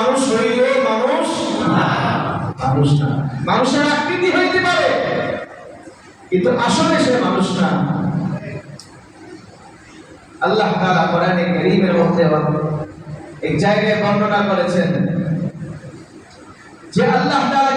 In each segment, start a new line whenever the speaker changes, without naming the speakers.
মানুষ হইলে মানুষ মানুষ না। মানুষের আকৃতি হইতে পারে কিন্তু আসলে সে মানুষ না। আল্লাহ তাআলা কোরআনে কারীমের মধ্যে এক জায়গায় বর্ণনা করেছেন যে আল্লাহ তাআলা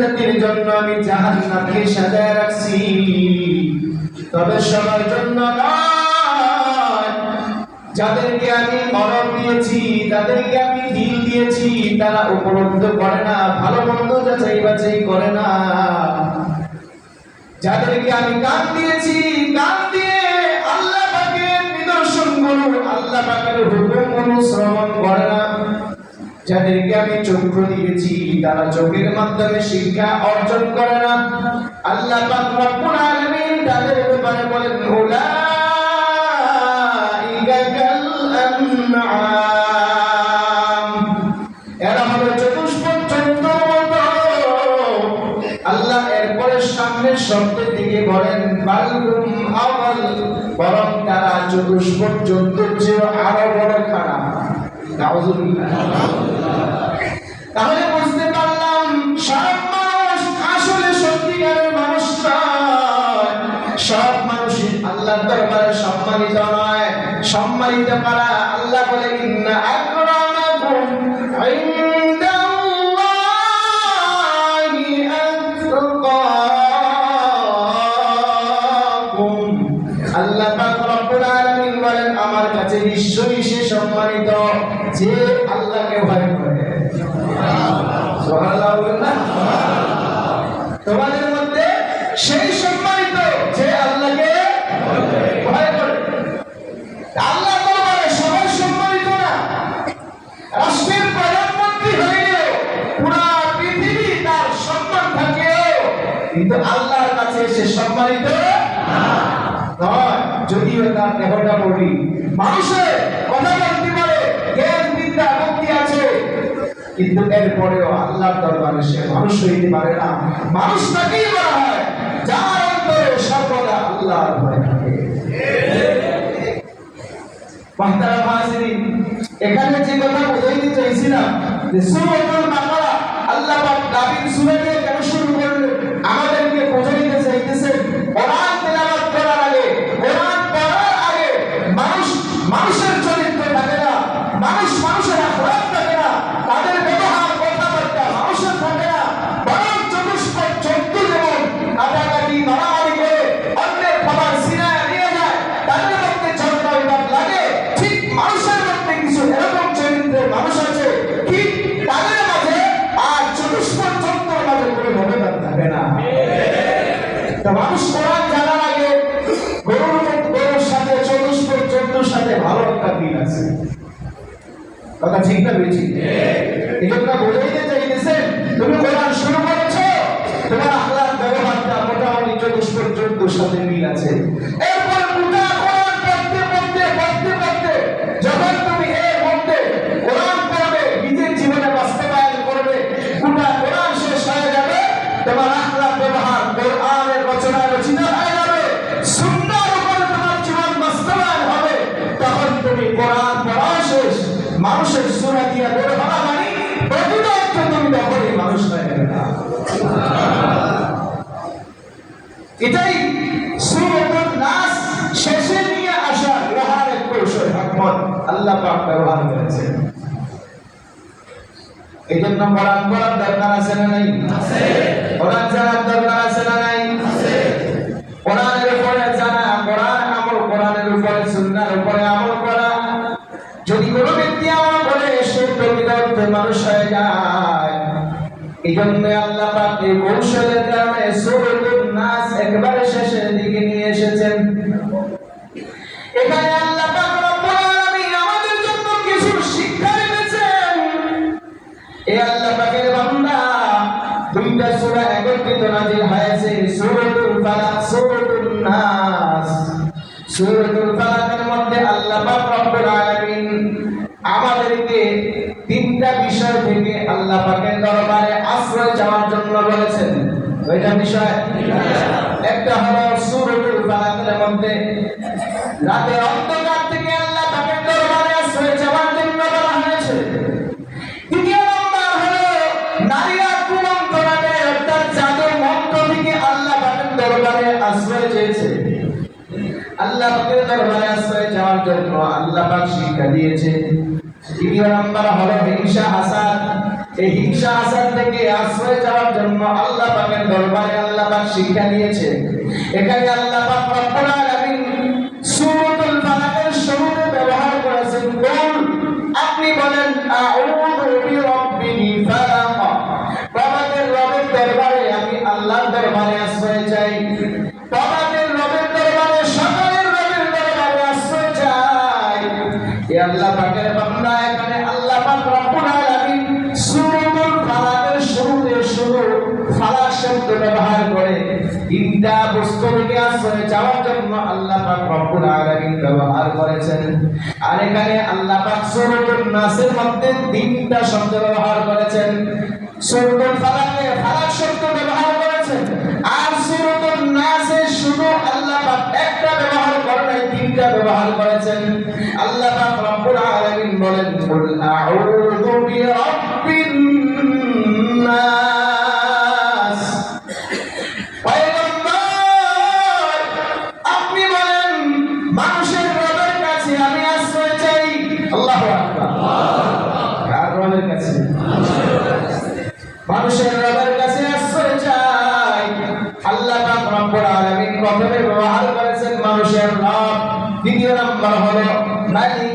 জাতির জন্য আমি জাহান্নামকে সাজায় রাখছি। তবে সবার জন্য যাদেরকে আমি মরণ দিয়েছি, তাদেরকে আমি দিল দিয়েছি, তারা উপলব্ধ করে না, ভালো মন্দ যাচাই বাছাই করে না। যাদেরকে আমি কান দিয়েছি কান দিয়ে আল্লাহ পাকের নিদর্শনগুলো আল্লাহ পাকের হুকুমগুলো শ্রবণ করে না। যাদেরকে আমি চক্ষু দিয়েছি, তারা চোখের মাধ্যমে শিক্ষা অর্জন করে না। আল্লাহ তাদের ব্যাপারে বলেন আল্লাহ এরপরে সামনের শব্দের বরং তারা চেয়ে আরও বড় খারাপ। তাহলে বুঝতে পারলাম, সব মানুষ আসলে সত্যিকারের মানুষ নয়। সব মানুষই আল্লাহর দরবারে সম্মানিত নয়। সম্মানিত করা আল্লাহ বলে, ইন্না তোমাদের মধ্যে সেই সম্মানিত যে আল্লাহকে ভয় করে। আল্লাহ দরবারে সবাই সম্মানিত না। রাষ্ট্রের প্রধানমন্ত্রী হইলেও পুরা পৃথিবী তার সম্মান থাকেও কিন্তু আল্লাহর কাছে সে সম্মানিত যদিও তার দেহটা বলি মানুষের কথা কিন্তু এরপরেও আল্লাহর দরবারে সে মানুষ হইতে পারে না। মানুষ তাকেই যার অন্তরে সর্বদা আল্লাহর ভয় থাকে। এখানে যে কথা বোঝাইতে চাইছিলাম, যে সুরতুল বাকারা, আল্লাহ পাক দাবির সূরা কথা ঠিক না বেশি এটা বোঝাইতে চাইতেছেন তুমি কোরআন শুরু করেছ তোমার আখলাক ব্যবহারটা মোটামুটি জন্তুর সাথে মিল আছে। এটাই নাস শেষে নিয়ে আসা এক কৌশল হকমত। আল্লাহ পাক ব্যবহার করেছেন এই জন্য কোরআন পড়ার দরকার আছে না নাই? আছে। কোরআন জানার দরকার আছে না নাই? আছে। কোরআনের উপরে জানা কোরআন আমল কোরআনের উপরে সুন্নাহর উপরে আমল করা। যদি কোনো ব্যক্তি আমল করে সে প্রকৃত মানুষ হয়ে যায়। এই জন্য আল্লাহ পাক এই কৌশলের কারণে নাস একবারে শেষের দিকে নিয়ে এসেছেন। এখানে আল্লাহ পাক রব্বুল আমাদের জন্য কিছু শিক্ষা রেখেছেন। এ আল্লাহ পাকের বান্দা দুইটা সূরা একত্রিত হয়েছে, সূরাতুল ফালাক, সূরাতুন নাস। সূরাতুল ফালাকের মধ্যে আল্লাহ পাক রব্বুল আলামিন আমাদেরকে তিনটা বিষয় থেকে আল্লাহ পাকের দরবারে আশ্রয় চাওয়ার জন্য বলেছেন। ওইটা বিষয়। একটা হলো সূরাতুল ফালাকের মধ্যে রাতের অন্ধকার থেকে আল্লাহ পাকের দরবারে আশ্রয় চাওয়ার জন্য বলা হয়েছে। দ্বিতীয় নম্বর হলো, নারীরা কুমন্ত্রণাকে অর্থাৎ জাদুর মন্ত্র থেকে আল্লাহ পাকের দরবারে আশ্রয় চেয়েছে। আল্লাহ পাকের দরবারে আশ্রয় যাওয়ার জন্য আল্লাহ পাক শিক্ষা দিয়েছে। তৃতীয় নম্বর হলো হিংসা, হাসাদ। এই হিংসা হাসাদ থেকে আশ্রয় যাওয়ার জন্য আল্লাহ পাকের দরবারে আল্লাহ পাক শিক্ষা দিয়েছে এখানে আল্লাহ পাক রব্বুল আলামিন সূরাতুল ফালাকের শুরুতে ব্যবহার করেছেন কোন আপনি বলেন, আউযু বিরাব্বিল ফালাক বাবাদের রবের দরবারে আমি আল্লাহর দরবারে আশ্রয় চাই। বাবাদের রবের দরবারে, সকলের রবের দরবারে আশ্রয় চাই। এ আল্লাহ পাকের ব্যবহার করে। তিনটা বস্তু আশ্রয় চাওয়ার জন্য আল্লাহ পাক রব্বুল আলামিন ব্যবহার করেছেন। আর এখানে আল্লাহ পাক নাসের মধ্যে তিনটা শব্দ ব্যবহার করেছেন। ফালাকে, ফালাক শব্দ ব্যবহার করেছেন। আর নাসে শুধু আল্লাহ পাক একটা ব্যবহার করেন তিনটা ব্যবহার করেছেন। আল্লাহ পাক রব্বুল আলামিন বলেন, কুল আউযু আমি মানুষের রবের কাছে আশ্রয় চাই। আল্লাহ পাক রব্বুল ব্যবহার করেছেন মানুষের রব। দ্বিতীয় নাম্বার হলো মালিকিন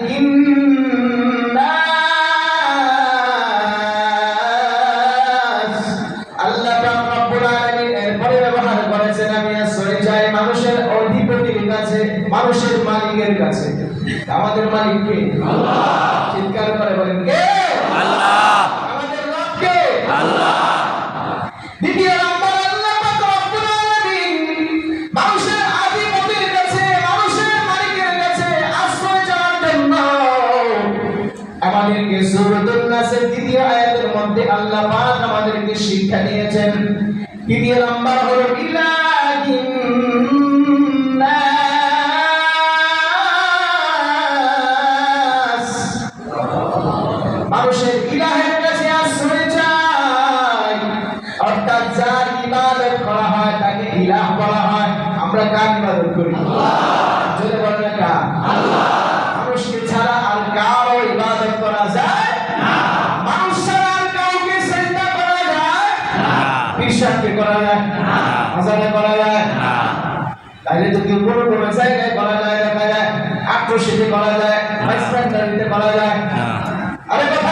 আল্লাহ পাক আমাদেরকে শিক্ষা দিয়েছেন। তৃতীয় নম্বর হলো মানুষের যার হয়, তাকে হয়। আমরা কার ইবাদত করি? কোনো কোনো জায়গায় করা যায় দেখা যায় আক্রোশিতে করা যায় হাইস্ট্যান্ডারিতে করা যায়। আরে কথা